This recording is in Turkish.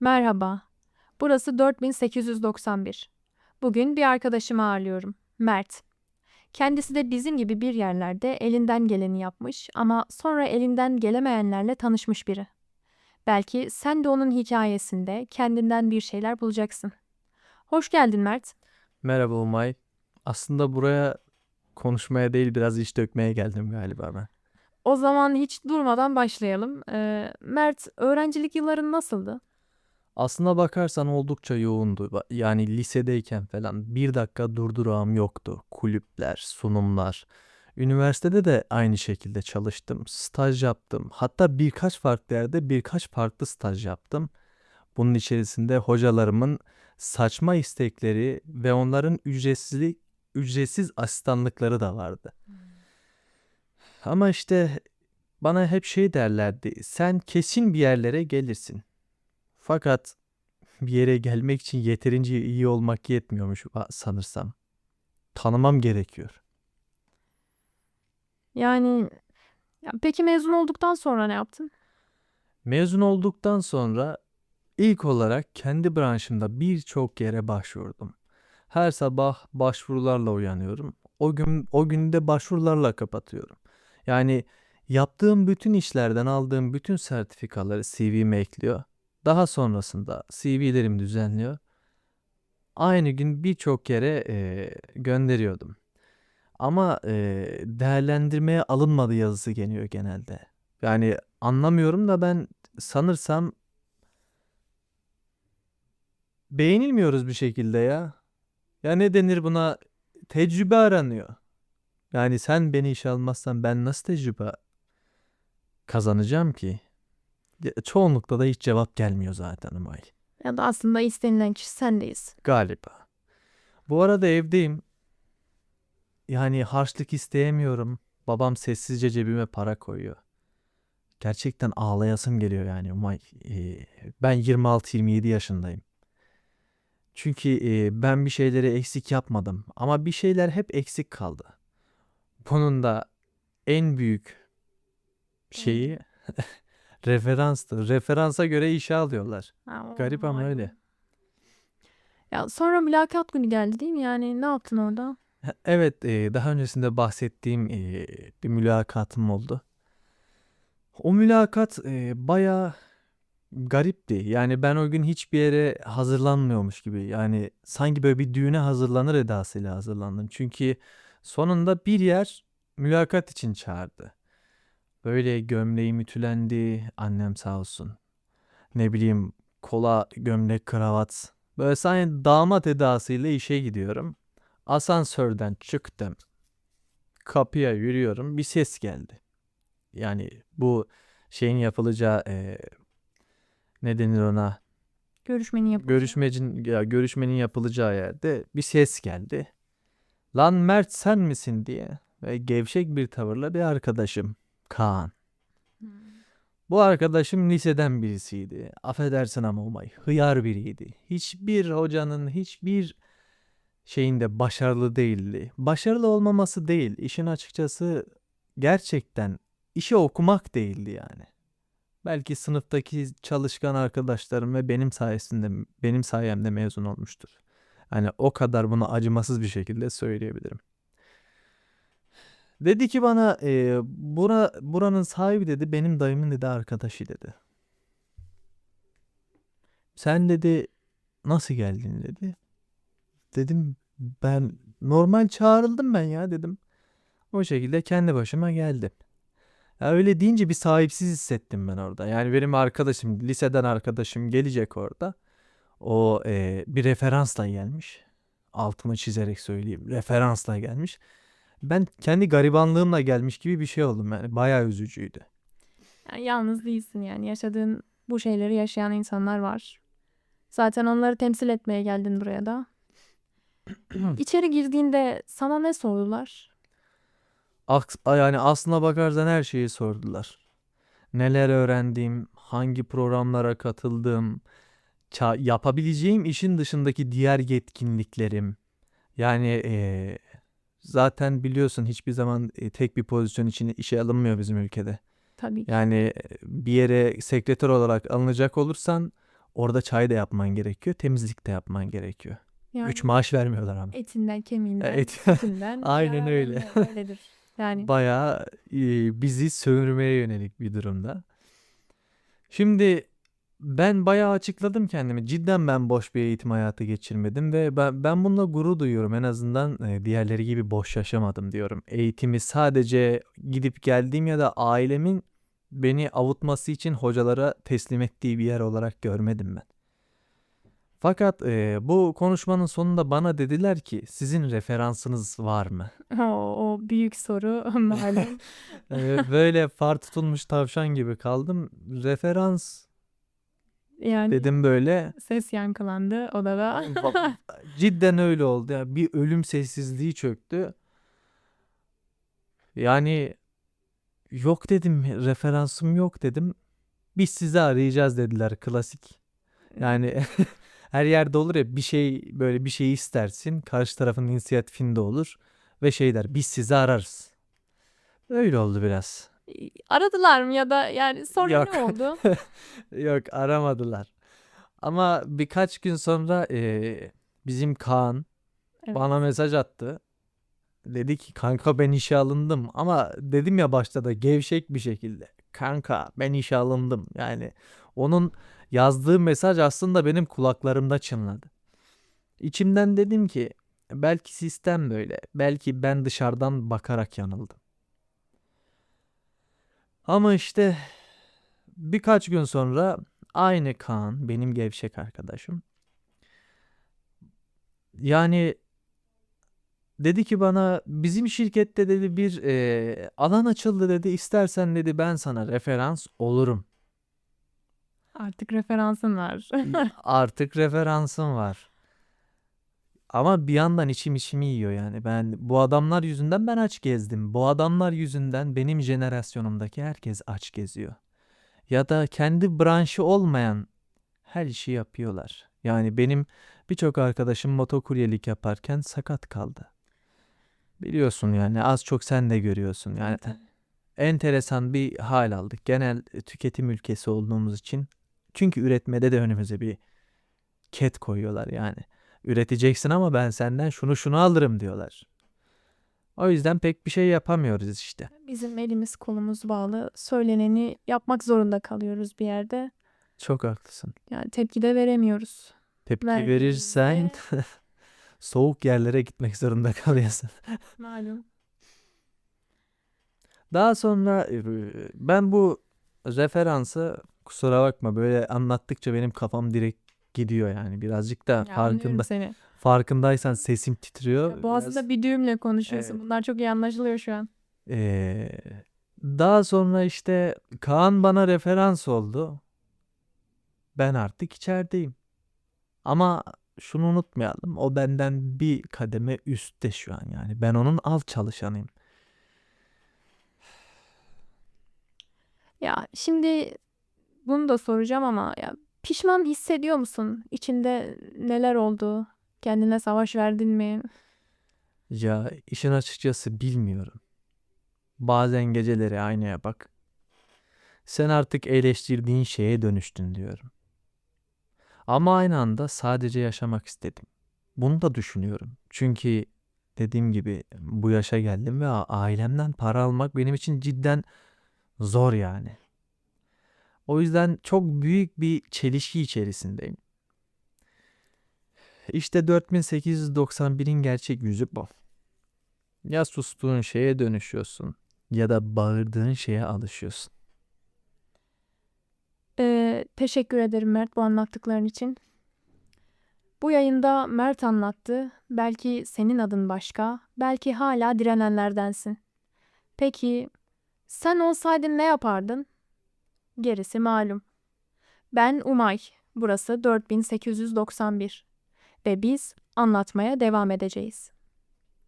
Merhaba. Burası 4891. Bugün bir arkadaşımı ağırlıyorum. Mert. Kendisi de bizim gibi bir yerlerde elinden geleni yapmış ama sonra elinden gelemeyenlerle tanışmış biri. Belki sen de onun hikayesinde kendinden bir şeyler bulacaksın. Hoş geldin Mert. Merhaba Umay. Aslında buraya konuşmaya değil biraz iş dökmeye geldim galiba ben. O zaman hiç durmadan başlayalım. Ee, Mert, öğrencilik yılların nasıldı? Aslına bakarsan oldukça yoğundu. Yani lisedeyken falan bir dakika durdurağım yoktu. Kulüpler, sunumlar. Üniversitede de aynı şekilde çalıştım. Staj yaptım. Hatta birkaç farklı yerde birkaç farklı staj yaptım. Bunun içerisinde hocalarımın saçma istekleri ve onların ücretsiz ücretsiz asistanlıkları da vardı. Ama işte bana hep şey derlerdi. Sen kesin bir yerlere gelirsin. Fakat bir yere gelmek için yeterince iyi olmak yetmiyormuş sanırsam. Tanımam gerekiyor. Yani ya peki mezun olduktan sonra ne yaptın? Mezun olduktan sonra ilk olarak kendi branşımda birçok yere başvurdum. Her sabah başvurularla uyanıyorum. O gün o günü de başvurularla kapatıyorum. Yani yaptığım bütün işlerden aldığım bütün sertifikaları CV'me ekliyor. Daha sonrasında CV'lerimi düzenliyor. Aynı gün birçok yere eee, gönderiyordum. Ama eee, değerlendirmeye alınmadı yazısı geliyor genelde. Yani anlamıyorum da ben sanırsam beğenilmiyoruz bir şekilde ya. Ya ne denir buna? Tecrübe aranıyor. Yani sen beni işe almazsan ben nasıl tecrübe kazanacağım ki? Çoğunlukla da hiç cevap gelmiyor zaten Umay. Ya da aslında istenilen kişi sendeyiz. Galiba. Bu arada evdeyim. Yani harçlık isteyemiyorum. Babam sessizce cebime para koyuyor. Gerçekten ağlayasım geliyor yani Umay. Ee, ben 26-27 yaşındayım. Çünkü e, ben bir şeyleri eksik yapmadım. Ama bir şeyler hep eksik kaldı. Bunun da en büyük şeyi referanstı. Referansa göre işe alıyorlar. Ha, Garip ama vay öyle. Ya sonra mülakat günü geldi değil mi? Yani ne yaptın orada? Evet, e, daha öncesinde bahsettiğim e, bir mülakatım oldu. O mülakat e, bayağı garipti. Yani ben o gün hiçbir yere hazırlanmıyormuş gibi. Yani sanki böyle bir düğüne hazırlanır edasıyla hazırlandım. Çünkü sonunda bir yer mülakat için çağırdı. Böyle gömleğim ütülendi, annem sağ olsun. Ne bileyim kola, gömlek, kravat. Böyle sanki damat edasıyla işe gidiyorum. Asansörden çıktım. Kapıya yürüyorum. Bir ses geldi. Yani bu şeyin yapılacağı eee, ne denir ona? Görüşmeni yapacağım. Görüşmecin ya görüşmenin yapılacağı yerde bir ses geldi. Lan Mert sen misin diye ve gevşek bir tavırla bir arkadaşım Kaan. Hmm. Bu arkadaşım liseden birisiydi. Affedersin ama Umay, hıyar biriydi. Hiçbir hocanın hiçbir şeyinde başarılı değildi. Başarılı olmaması değil, işin açıkçası gerçekten işi okumak değildi yani. Belki sınıftaki çalışkan arkadaşlarım ve benim sayesinde benim sayemde mezun olmuştur. Hani o kadar bunu acımasız bir şekilde söyleyebilirim. Dedi ki bana e, bura, buranın sahibi dedi benim dayımın dedi arkadaşı dedi. Sen dedi nasıl geldin dedi. Dedim ben normal çağrıldım ben ya dedim. O şekilde kendi başıma geldim. Ya öyle deyince bir sahipsiz hissettim ben orada. Yani benim arkadaşım, liseden arkadaşım gelecek orada. O e, bir referansla gelmiş. Altımı çizerek söyleyeyim. Referansla gelmiş. Ben kendi garibanlığımla gelmiş gibi bir şey oldum yani. Bayağı üzücüydü. Yani yalnız değilsin yani. Yaşadığın bu şeyleri yaşayan insanlar var. Zaten onları temsil etmeye geldin buraya da. İçeri girdiğinde sana ne sordular? Aks- yani aslına bakarsan her şeyi sordular. Neler öğrendim, hangi programlara katıldım, yapabileceğim işin dışındaki diğer yetkinliklerim. Yani eee, zaten biliyorsun hiçbir zaman e, tek bir pozisyon için işe alınmıyor bizim ülkede. Tabii ki. Yani e, bir yere sekreter olarak alınacak olursan Orada çay da yapman gerekiyor, temizlik de yapman gerekiyor. Yani 3 maaş vermiyorlar ama. etinden, kemiğinden, Et- sütünden. Aynen öyle. Öyledir. Yani Bayağı e, bizi sömürmeye yönelik bir durumda. Şimdi ben bayağı açıkladım kendimi. Cidden ben boş bir eğitim hayatı geçirmedim ve ben, ben bununla gurur duyuyorum. En azından e, diğerleri gibi boş yaşamadım diyorum. Eğitimi sadece gidip geldiğim ya da ailemin beni avutması için hocalara teslim ettiği bir yer olarak görmedim ben. Fakat e, bu konuşmanın sonunda bana dediler ki sizin referansınız var mı? o, o büyük soru malum. Ee, böyle far tutulmuş tavşan gibi kaldım. Referans Yani dedim böyle. ses yankılandı odada. Cidden öyle oldu. ya bir ölüm sessizliği çöktü. Yani yok dedim. Referansım yok dedim. Biz sizi arayacağız dediler. Klasik. Yani her yerde olur ya bir şey böyle bir şey istersin. Karşı tarafın inisiyatifinde olur. Ve şey der biz sizi ararız. Öyle oldu biraz. Aradılar mı ya da yani sonra Yok. ne oldu? Yok aramadılar. Ama birkaç gün sonra eee, bizim Kaan Evet. bana mesaj attı. Dedi ki kanka ben işe alındım ama dedim ya başta da gevşek bir şekilde. Kanka ben işe alındım. Yani onun yazdığı mesaj aslında benim kulaklarımda çınladı. İçimden dedim ki belki sistem böyle. Belki ben dışarıdan bakarak yanıldım. Ama işte birkaç gün sonra aynı Kaan benim gevşek arkadaşım. Yani dedi ki bana bizim şirkette dedi bir eee, alan açıldı dedi. İstersen dedi ben sana referans olurum. Artık referansın var. Artık referansım var. Ama bir yandan içim içimi yiyor yani. Ben bu adamlar yüzünden ben aç gezdim. Bu adamlar yüzünden benim jenerasyonumdaki herkes aç geziyor. Ya da kendi branşı olmayan her işi yapıyorlar. Yani benim birçok arkadaşım motokuryelik yaparken sakat kaldı. Biliyorsun yani az çok sen de görüyorsun. Yani enteresan bir hal aldık. Genel tüketim ülkesi olduğumuz için. Çünkü üretmede de önümüze bir ket koyuyorlar yani. Üreteceksin ama ben senden şunu şunu alırım diyorlar. O yüzden pek bir şey yapamıyoruz işte. Bizim elimiz kolumuz bağlı. Söyleneni yapmak zorunda kalıyoruz bir yerde. Çok haklısın. Yani tepki de veremiyoruz. Tepki Verdiğimizde- verirsen soğuk yerlere gitmek zorunda kalıyorsun. Malum. Daha sonra e, ben bu referansı kusura bakma böyle anlattıkça benim kafam direkt gidiyor yani birazcık da Ya farkında seni. farkındaysan sesim titriyor. Ya Boğazında Biraz, bir düğümle konuşuyorsun. Evet. Bunlar çok iyi anlaşılıyor şu an. e, daha sonra işte Kaan bana referans oldu. Ben artık içerideyim. Ama şunu unutmayalım. O benden bir kademe üstte şu an yani. Ben onun alt çalışanıyım. Ya şimdi bunu da soracağım ama ya pişman hissediyor musun? İçinde neler oldu? Kendine savaş verdin mi? Ya işin açıkçası bilmiyorum. Bazen geceleri aynaya bak. Sen artık eleştirdiğin şeye dönüştün diyorum. Ama aynı anda sadece yaşamak istedim. Bunu da düşünüyorum. Çünkü dediğim gibi bu yaşa geldim ve ailemden para almak benim için cidden zor yani. O yüzden çok büyük bir çelişki içerisindeyim. İşte 4891'in gerçek yüzü bu. Ya sustuğun şeye dönüşüyorsun ya da bağırdığın şeye alışıyorsun. Ee, teşekkür ederim Mert bu anlattıkların için. Bu yayında Mert anlattı. Belki senin adın başka, belki hala direnenlerdensin. Peki sen olsaydın ne yapardın? Gerisi malum. Ben Umay. Burası 4891 ve biz anlatmaya devam edeceğiz.